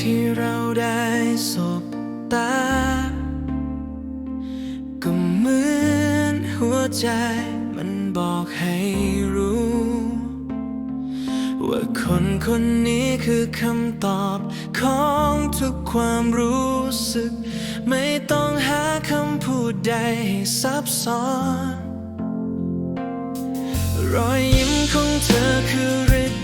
ที่เราได้สบตา ก็เหมือนหัวใจมันบอกให้รู้ ว่าคนคนนี้คือคำตอบของทุกความรู้สึก ไม่ต้องหาคำพูดใดให้ซับซ้อน รอยยิ้มของเธอคือฤดูที่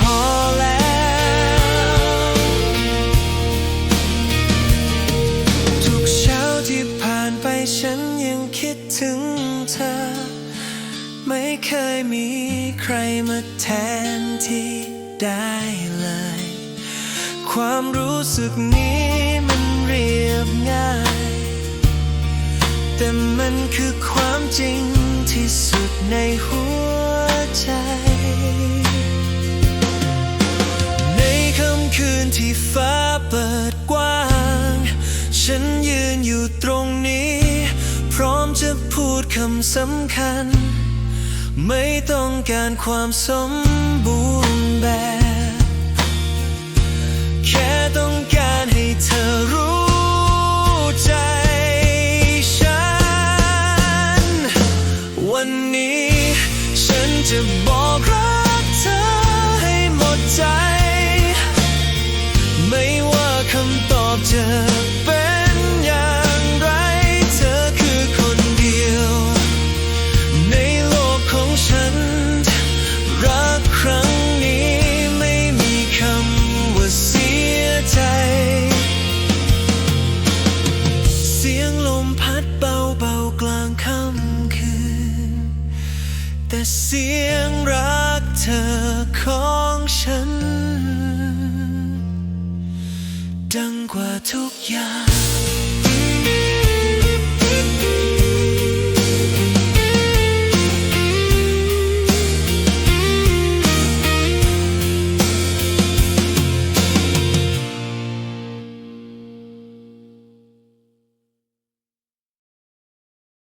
พอแล้ว ทุกเช้าที่ผ่านไปฉันยังคิดถึงเธอ ไม่เคยมีใครมาแทนที่ได้เลย ความรู้สึกนี้มันเรียบง่าย แต่มันคือความจริงที่สุดในหัวใจ คืนที่ฟ้าเปิดกว้าง ฉันยืนอยู่ตรงนี้ พร้อมจะพูดคำสำคัญ ไม่ต้องการความสมบูรณ์แบบ เสียงรักเธอของฉัน ดังกว่าทุกอย่าง